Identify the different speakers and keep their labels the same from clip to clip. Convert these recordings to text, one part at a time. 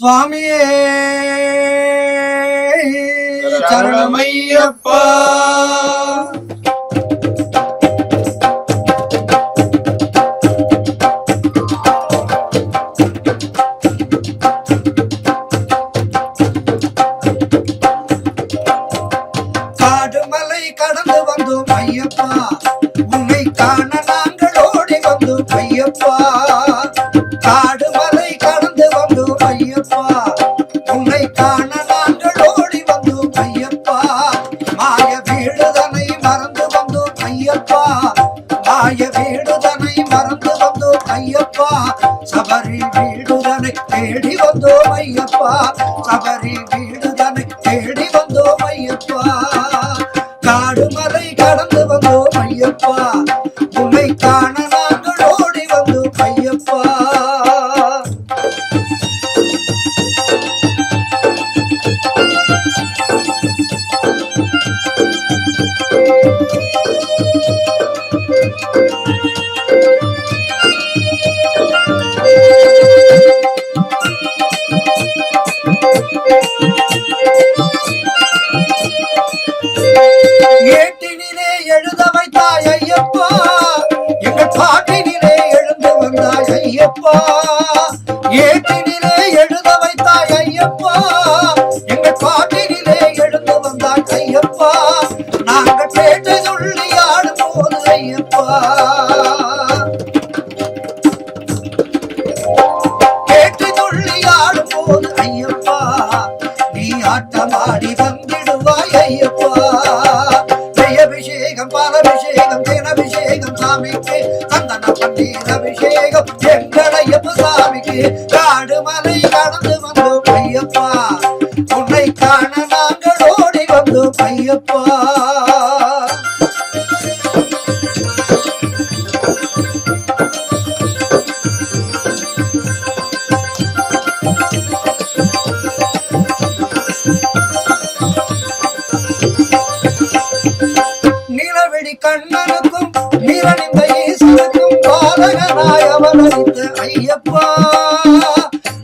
Speaker 1: சுவாமியே
Speaker 2: சரணமையப்பா.
Speaker 1: காடு கடந்து வந்தோம் ஐயப்பா. உன்னை காண நாங்கள் ஓடி வந்தோம் ஐயப்பா. ஐயப்பா. உன்னை காண நாங்கள் ஓடி வந்தோம் ஐயப்பா. மாய வீடுதனை மறந்து வந்தோம் ஐயப்பா. மாய வீடுதனை மறந்து வந்தோம் ஐயப்பா. சபரி வீடுதனை தேடி வந்தோம் ஐயப்பா. சபரி வீடு எழுத வைத்தாய் ஐயப்பா. எங்கள் பாட்டினிலே எழுந்து வந்தாய் ஐயப்பா. ஏட்டினிலே எழுத வைத்தாய் ஐயப்பா. எங்கள் பாட்டினிலே எழுந்து வந்தாய் ஐயப்பா. நாங்கள் பேட்டை சொல்லி ஆடும் போது ஐயப்பா. சாமிக்கு பன்னீர் அபிஷேகம் எங்கள் சாமிக்கு காடு மலை கடந்து வந்தோம் ஐயப்பா. உன்னை காண நாங்கள் ஓடி வந்தோம் ஐயப்பா. ஐயப்பா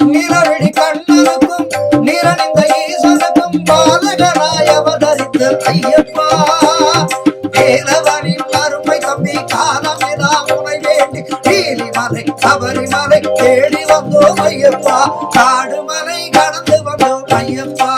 Speaker 1: நிலவெளி கண்ணனுக்கும் நிரணிந்த ஈஸ்வரனுக்கும் பாலகனாய் அவதரித்த ஐயப்பா. வேலவனின் அருமை தம்பி காலமெல்லாம் உனை வேண்டி நீலிமலை சபரிமலை தேடி வந்தோம் ஐயப்பா. காடுமலை கடந்து வந்தோம் ஐயப்பா.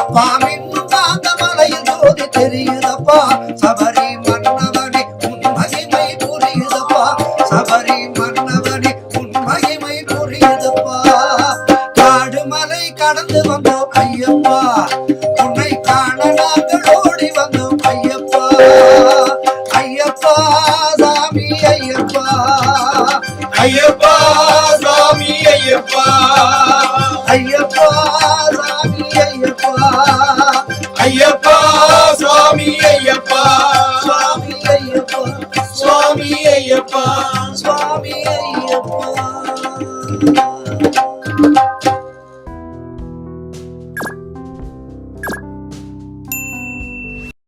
Speaker 1: அப்பா மின்னும் காந்த மலையில் ஜோதி தெரியுதப்பா. சபரி மன்னவனே உன் மகிமை புரியுதப்பா. சபரி
Speaker 2: ஐயப்பா சாமி ஐயப்பா.
Speaker 1: ஐயப்பா சாமி ஐயப்பா.
Speaker 2: ஐயப்பா சுவாமி ஐயப்பா.
Speaker 1: சுவாமி ஐயப்பா.
Speaker 2: சுவாமி ஐயப்பா.
Speaker 1: சுவாமி ஐயப்பா.